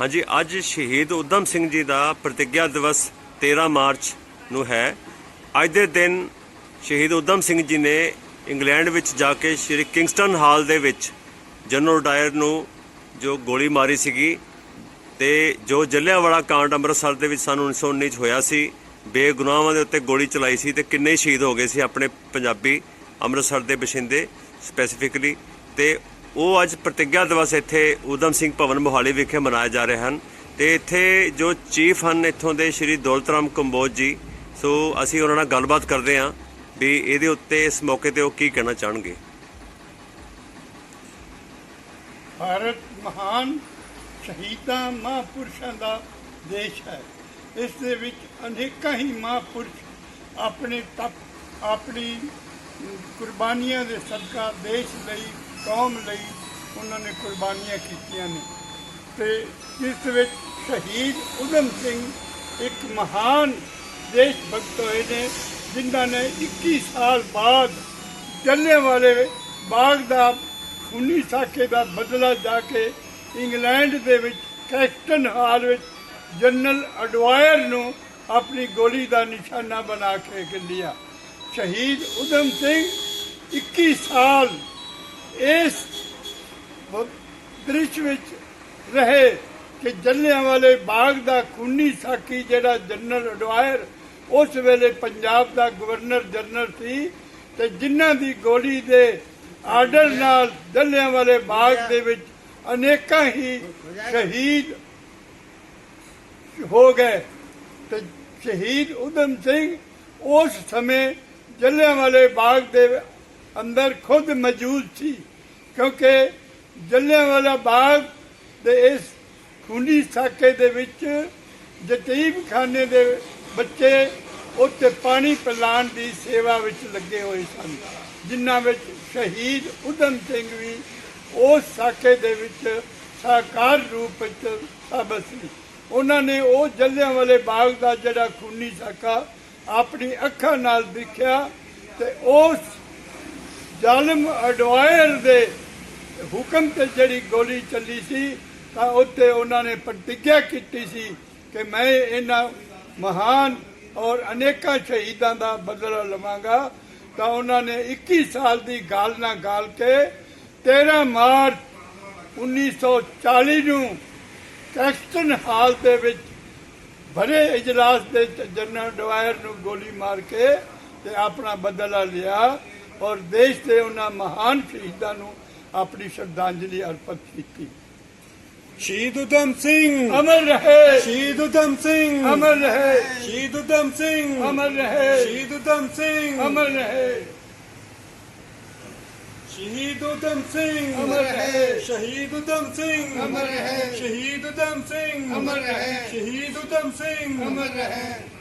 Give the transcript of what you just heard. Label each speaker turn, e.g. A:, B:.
A: ਹਾਂਜੀ, ਅੱਜ ਸ਼ਹੀਦ ਉਦਮ ਸਿੰਘ ਜੀ ਦਾ ਪ੍ਰਤਿੱਗਿਆ ਦਿਵਸ 13 ਮਾਰਚ ਨੂੰ ਹੈ। ਅੱਜ ਦੇ ਦਿਨ ਸ਼ਹੀਦ ਉਦਮ ਸਿੰਘ ਜੀ ਨੇ ਇੰਗਲੈਂਡ ਵਿੱਚ ਜਾ ਕੇ ਸ਼੍ਰੀ ਕਿੰਗਸਟਨ ਹਾਲ ਦੇ ਵਿੱਚ ਜਨਰਲ ਡਾਇਰ ਨੂੰ ਜੋ ਗੋਲੀ ਮਾਰੀ ਸੀਗੀ ਤੇ ਜੋ ਜਲਿਆਂਵਾਲਾ ਕਾਂਡ ਅੰਮ੍ਰਿਤਸਰ ਦੇ ਵਿੱਚ ਸਾਨੂੰ 1919 ਚ ਹੋਇਆ ਸੀ, ਬੇਗੁਨਾਹਾਂ ਦੇ ਉੱਤੇ ਗੋਲੀ ਚਲਾਈ ਸੀ ਤੇ ਕਿੰਨੇ ਸ਼ਹੀਦ ਹੋ ਗਏ ਸੀ ਆਪਣੇ ਪੰਜਾਬੀ ਅੰਮ੍ਰਿਤਸਰ ਦੇ ਬਸ਼ਿੰਦੇ ਸਪੈਸੀਫਿਕਲੀ ਤੇ ਉਹ ਅੱਜ ਪ੍ਰਤਿੱਗਿਆ ਦਿਵਸ ਇੱਥੇ ਊਧਮ ਸਿੰਘ ਭਵਨ ਮੋਹਾਲੀ ਵਿਖੇ ਮਨਾਏ ਜਾ ਰਹੇ ਹਨ ਤੇ ਇੱਥੇ ਜੋ ਚੀਫ ਹਨ ਇੱਥੋਂ ਦੇ ਸ਼੍ਰੀ ਦੌਲਤ ਰਾਮ ਕੰਬੋਜ ਜੀ, ਸੋ ਅਸੀਂ ਉਹਨਾਂ ਨਾਲ ਗੱਲਬਾਤ ਕਰਦੇ ਹਾਂ ਵੀ ਇਹਦੇ ਉੱਤੇ ਇਸ ਮੌਕੇ ਤੇ ਉਹ ਕੀ ਕਹਿਣਾ ਚਾਹਣਗੇ।
B: ਭਾਰਤ ਮਹਾਨ ਸ਼ਹੀਦਾਂ ਮਹਾਂਪੁਰਸ਼ਾਂ ਦਾ ਦੇਸ਼ ਹੈ। ਇਸ ਦੇ ਵਿੱਚ ਅਨੇਕਾਂ ਹੀ ਮਹਾਂਪੁਰਸ਼ ਆਪਣੇ ਤਪ ਆਪਣੀ ਕੁਰਬਾਨੀਆਂ ਦੇ ਸਦਕਾ ਦੇਸ਼ ਲਈ ਕੌਮ ਲਈ ਉਹਨਾਂ ਨੇ ਕੁਰਬਾਨੀਆਂ ਕੀਤੀਆਂ ਨੇ। ਤੇ ਇਸ ਵਿੱਚ ਸ਼ਹੀਦ ਉਦਮ ਸਿੰਘ ਇੱਕ ਮਹਾਨ ਦੇਸ਼ ਭਗਤ ਹੋਏ ਨੇ, ਜਿਨ੍ਹਾਂ ਨੇ 21 ਸਾਲ ਬਾਅਦ ਜਲਿਆਂਵਾਲੇ ਬਾਗ ਦਾ ਖੂਨੀ ਸਾਕੇ ਦਾ ਬਦਲਾ ਜਾ ਕੇ ਇੰਗਲੈਂਡ ਦੇ ਵਿੱਚ ਕੈਸਟਨ ਹਾਲ ਵਿੱਚ ਜਨਰਲ ਅਡਵਾਇਰ ਨੂੰ ਆਪਣੀ ਗੋਲੀ ਦਾ ਨਿਸ਼ਾਨਾ ਬਣਾ ਕੇ ਲਿਆ ਸ਼ਹੀਦ ਉਦਮ ਸਿੰਘ 21 ਸਾਲ ਇਸ ਦ੍ਰਿਸ਼ ਵਿੱਚ ਰਹੇ ਕਿ ਜਲਿਆਂਵਾਲੇ ਬਾਗ ਦਾ ਖੂਨੀ ਸਾਕੀ ਜਿਹੜਾ ਜਨਰਲ ਅਡਵਾਇਰ, ਉਸ ਵੇਲੇ ਪੰਜਾਬ ਦਾ ਗਵਰਨਰ ਜਨਰਲ ਸੀ ਤੇ ਜਿਨ੍ਹਾਂ ਦੀ ਗੋਲੀ ਦੇ ਆਰਡਰ ਨਾਲ ਜਲਿਆਂਵਾਲੇ ਬਾਗ ਦੇ ਵਿੱਚ ਅਨੇਕਾਂ ਹੀ ਸ਼ਹੀਦ ਹੋ ਗਏ ਤੇ ਸ਼ਹੀਦ ਉਦਮ ਸਿੰਘ ਉਸ ਸਮੇਂ ਜਲਿਆਂਵਾਲੇ ਬਾਗ ਦੇ ਅੰਦਰ ਖੁਦ ਮੌਜੂਦ ਸੀ, ਕਿਉਂਕਿ ਜਲਿਆਂਵਾਲਾ ਬਾਗ ਦੇ ਇਸ ਖੂਨੀ ਸਾਕੇ ਦੇ ਵਿੱਚ ਜਤੀਬ ਖਾਨੇ ਦੇ ਬੱਚੇ ਉੱਥੇ ਪਾਣੀ ਪਿਲਾਉਣ ਦੀ ਸੇਵਾ ਵਿੱਚ ਲੱਗੇ ਹੋਏ ਸਨ, ਜਿਨ੍ਹਾਂ ਵਿੱਚ ਸ਼ਹੀਦ ਉਦਮ ਸਿੰਘ ਵੀ ਉਸ ਸਾਕੇ ਦੇ ਵਿੱਚ ਸਾਕਾਰ ਰੂਪ ਵਿੱਚ ਸਾਬਤ ਸੀ। ਉਹਨਾਂ ਨੇ ਉਹ ਜਲਿਆਂਵਾਲੇ ਬਾਗ ਦਾ ਜਿਹੜਾ ਖੂਨੀ ਸਾਕਾ ਆਪਣੀ ਅੱਖਾਂ ਨਾਲ ਦੇਖਿਆ ਤੇ ਉਸ ਜ਼ਾਲਮ ਅਡਵਾਇਰ ਦੇ ਹੁਕਮ ਤੇ ਜਿਹੜੀ ਗੋਲੀ ਚੱਲੀ ਸੀ, ਤਾਂ ਉੱਤੇ ਉਹਨਾਂ ਨੇ ਪ੍ਰਤੀਗਿਆ ਕੀਤੀ ਸੀ ਕਿ ਮੈਂ ਇਹਨਾਂ ਮਹਾਨ ਔਰ ਅਨੇਕਾਂ ਸ਼ਹੀਦਾਂ ਦਾ ਬਦਲਾ ਲਵਾਂਗਾ। ਤਾਂ ਉਹਨਾਂ ਨੇ 21 ਸਾਲ ਦੀ ਗਾਲ ਨਾਲ ਗਾਲ ਕੇ 13 ਮਾਰਚ 1940 ਨੂੰ ਕੈਸਟਨ ਹਾਲ ਦੇ ਵਿੱਚ ਭਰੇ ਇਜਲਾਸ ਦੇ ਜਨਰਲ ਡਵਾਇਰ ਨੂੰ ਗੋਲੀ ਮਾਰ ਕੇ ਤੇ ਆਪਣਾ ਬਦਲਾ ਲਿਆ। ਔਰ ਦੇਸ਼ ਦੇ ਉਹਨਾਂ ਮਹਾਨ ਸ਼ਹੀਦਾਂ ਨੂੰ ਆਪਣੀ ਸ਼ਰਧਾਂਜਲੀ ਅਰਪਿਤ ਕੀਤੀ।
C: ਸ਼ਹੀਦ ਉਦਮ ਸਿੰਘ।
B: ਅਮਰ ਰਹੇ।
C: ਸ਼ਹੀਦ ਉਦਮ ਸਿੰਘ।
B: ਅਮਰ ਰਹੇ।
C: ਸ਼ਹੀਦ ਉਦਮ ਸਿੰਘ।
B: ਅਮਰ ਰਹੇ।
C: ਸ਼ਹੀਦ ਉਦਮ ਸਿੰਘ।
B: ਅਮਰ ਰਹੇ।
C: ਸ਼ਹੀਦ ਉਦਮ ਸਿੰਘ।
B: ਅਮਰ ਰਹੇ।
C: ਸ਼ਹੀਦ ਉਦਮ ਸਿੰਘ।
B: ਅਮਰ ਰਹੇ।
C: ਸ਼ਹੀਦ ਉਦਮ ਸਿੰਘ।
B: ਅਮਰ ਰਹੇ।
C: ਸ਼ਹੀਦ ਉਦਮ ਸਿੰਘ।
B: ਅਮਰ ਰਹੇ।